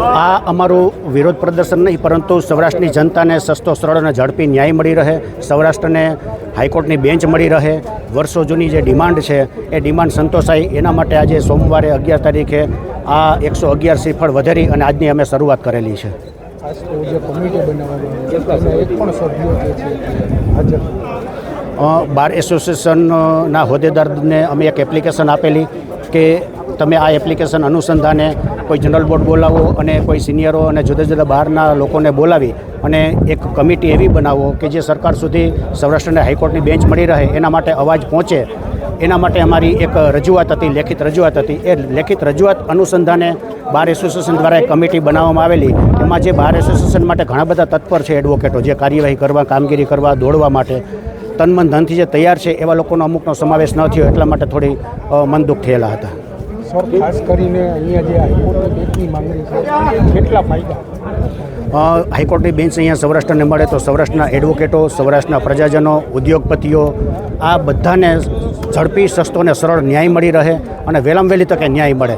આ અમારું વિરોધ પ્રદર્શન નહીં, પરંતુ સૌરાષ્ટ્રની જનતાને સસ્તો, સરળ અને ઝડપી ન્યાય મળી રહે, સૌરાષ્ટ્રને હાઈકોર્ટની બેન્ચ મળી રહે, વર્ષો જૂની જે ડિમાન્ડ છે, એ ડિમાન્ડ સંતોષાય. એના માટે આજે સોમવારે અગિયાર તારીખે આ એકસો અગિયાર શ્રીફળ વધારી અને આજની અમે શરૂઆત કરેલી છે. બાર એસોસિએશનના હોદ્દેદારને અમે એક એપ્લિકેશન આપેલી કે તમે આ એપ્લિકેશન અનુસંધાને કોઈ જનરલ બોર્ડ બોલાવો અને કોઈ સિનિયરો અને જુદા જુદા બહારના લોકોને બોલાવી અને એક કમિટી એવી બનાવો કે જે સરકાર સુધી સૌરાષ્ટ્રને હાઈકોર્ટની બેન્ચ મળી રહે, એના માટે અવાજ પહોંચે. એના માટે અમારી એક રજૂઆત હતી, લેખિત રજૂઆત હતી. એ લેખિત રજૂઆત અનુસંધાને બાર એસોસિએશન દ્વારા એક કમિટી બનાવવામાં આવેલી. એમાં જે બાર એસોસિએશન માટે ઘણા બધા તત્પર છે એડવોકેટો, જે કાર્યવાહી કરવા, કામગીરી કરવા, દોડવા માટે તનમન ધનથી જે તૈયાર છે, એવા લોકોનો અમુકનો સમાવેશ ન થયો, એટલા માટે થોડી મન દુઃખ થયેલા હતા. સર ખાસ કરીને અહીંયા જે હાઈકોર્ટની બેંચની માંગણી છે કેટલા ફાયદા? હાઈકોર્ટની બેન્ચ અહીંયા સૌરાષ્ટ્રને મળે તો સૌરાષ્ટ્રના એડવોકેટો સૌરાષ્ટ્રના પ્રજાજનો ઉદ્યોગપતિઓ આ બધાને ઝડપી સસ્તો અને સરળ ન્યાય મળી રહે અને વહેલામ વહેલી તકે ન્યાય મળે.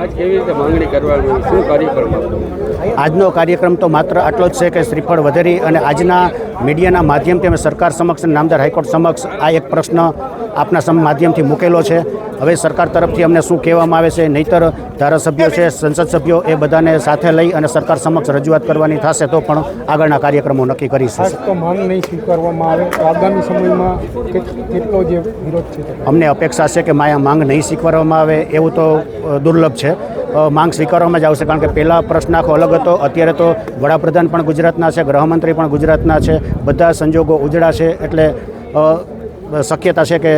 આજ કેવી રીતે માંગણી કરવાની? શું કાર્યક્રમ આજનો કાર્યક્રમ તો માત્ર આટલો જ છે કે શ્રીફળ વધેરી અને આજના મીડિયાના માધ્યમથી અમે સરકાર સમક્ષ અને નામદાર હાઈકોર્ટ સમક્ષ આ એક પ્રશ્ન આપના સમ માધ્યમથી મૂકેલો છે. હવે સરકાર તરફથી અમને શું કહેવામાં આવે છે નહીતર ધારાસભ્યો છે સંસદ સભ્યો એ બધાને સાથે લઈ અને સરકાર સમક્ષ રજૂઆત કરવાની થશે તો પણ આગળના કાર્યક્રમો નક્કી કરીશું. તો માંગ નહીં સ્વીકારવામાં આવે. આગામી સમયમાં કેટલો જે વિરોધ છે અમને અપેક્ષા છે કે માયા માંગ નહીં સ્વીકારવામાં આવે એવું તો દુર્લભ છે. માંગ સ્વીકારવામાં જ આવશે કારણ કે પહેલાં પ્રશ્ન આખો અલગ હતો. અત્યારે તો વડાપ્રધાન પણ ગુજરાતના છે ગૃહમંત્રી પણ ગુજરાતના છે બધા સંજોગો ઉજળા છે એટલે શક્યતા છે કે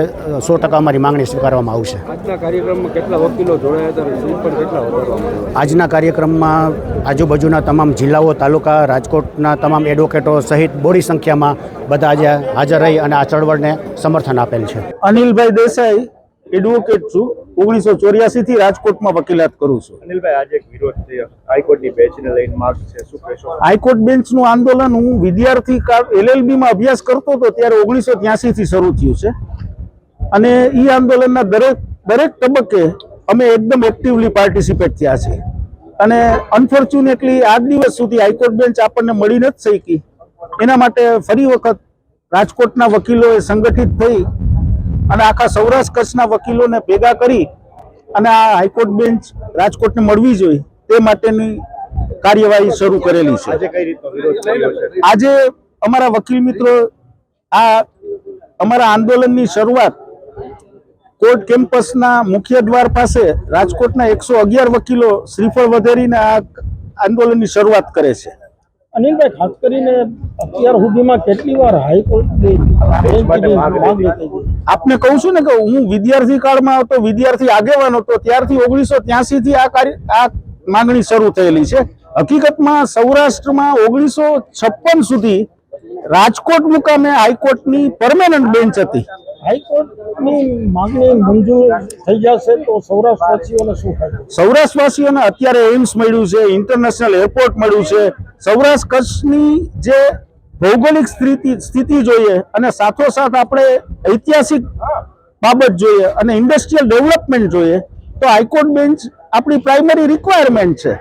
સો ટકા અમારી માંગણી સ્વીકારવામાં આવશે. આજના કાર્યક્રમમાં કેટલા વકીલો જોડાયા હતા અને શ્રીફળ કેટલા વધારવામાં આવ્યા? આજના કાર્યક્રમમાં આજુબાજુના તમામ જિલ્લાઓ તાલુકા રાજકોટના તમામ એડવોકેટો સહિત બોડી સંખ્યામાં બધા આજે હાજર રહી અને આ ચળવળને સમર્થન આપેલ છે. અનિલભાઈ દેસાઈ એડવોકેટ છું. ઓગણીસો ચોર્યાસી થી રાજકોટમાં વકીલાત કરું છું. અનિલભાઈ આજે એક વિરોધ છે હાઈકોર્ટની બેચને લઈને માર્ગ છે શું કહેશો? હાઈકોર્ટ બેન્ચનું આંદોલન હું વિદ્યાર્થી એલએલબી માં અભ્યાસ કરતો હતો ત્યારે ઓગણીસો ત્યાસી થી શરૂ થયું છે. અને એ આંદોલનના દરેક દરેક તબક્કે અમે એકદમ એક્ટિવલી પાર્ટિસિપેટ થયા છે અને અનફોર્ચ્યુનેટલી આજ દિવસ સુધી હાઈકોર્ટ બેન્ચ આપણને મળી નથી શકી. એના માટે ફરી વખત રાજકોટના વકીલોએ સંગઠિત થઈ અને આખા સૌરાષ્ટ્ર કચ્છના વકીલોને ભેગા કરી અને આ હાઈકોર્ટ બેન્ચ રાજકોટને મળવી જોઈએ તે માટેની કાર્યવાહી શરૂ કરેલી છે. આજે અમારા વકીલ મિત્રો આ અમારા આંદોલનની શરૂઆત કોર્ટ કેમ્પસના મુખ્ય દ્વાર પાસે રાજકોટના એકસો અગિયાર વકીલો શ્રીફળ વધેરીને આ આંદોલનની શરૂઆત કરે છે. અનિલભાઈ ખાસ કરીને અત્યાર સુધીમાં કેટલી વાર ગઈ? આપને કહું છું ને કે હું વિદ્યાર્થી કાળમાં હતો વિદ્યાર્થી આગેવાન હતો ત્યારથી ઓગણીસો ત્યાસી થી આ કાર્ય આ માંગણી શરૂ થયેલી છે. હકીકતમાં સૌરાષ્ટ્રમાં ઓગણીસો છપ્પન સુધી રાજકોટ મુકામે હાઈકોર્ટની પરમેનન્ટ બેન્ચ હતી. હાઈકોર્ટની માંગણી મંજૂર થઈ જશે તો સૌરાષ્ટ્રવાસીઓને શું થાય સૌરાષ્ટ્રવાસીઓને અત્યારે એમ્સ મળ્યું છે, ઇન્ટરનેશનલ એરપોર્ટ મળ્યું છે. સૌરાષ્ટ્ર કચ્છની જે ભૌગોલિક સ્થિતિ સ્થિતિ જોઈએ અને સાથોસાથ આપણે ઐતિહાસિક બાબત જોઈએ અને ઇન્ડસ્ટ્રીયલ ડેવલપમેન્ટ જોઈએ, તો હાઈકોર્ટ બેન્ચ આપણી પ્રાઇમરી રિક્વાયરમેન્ટ છે.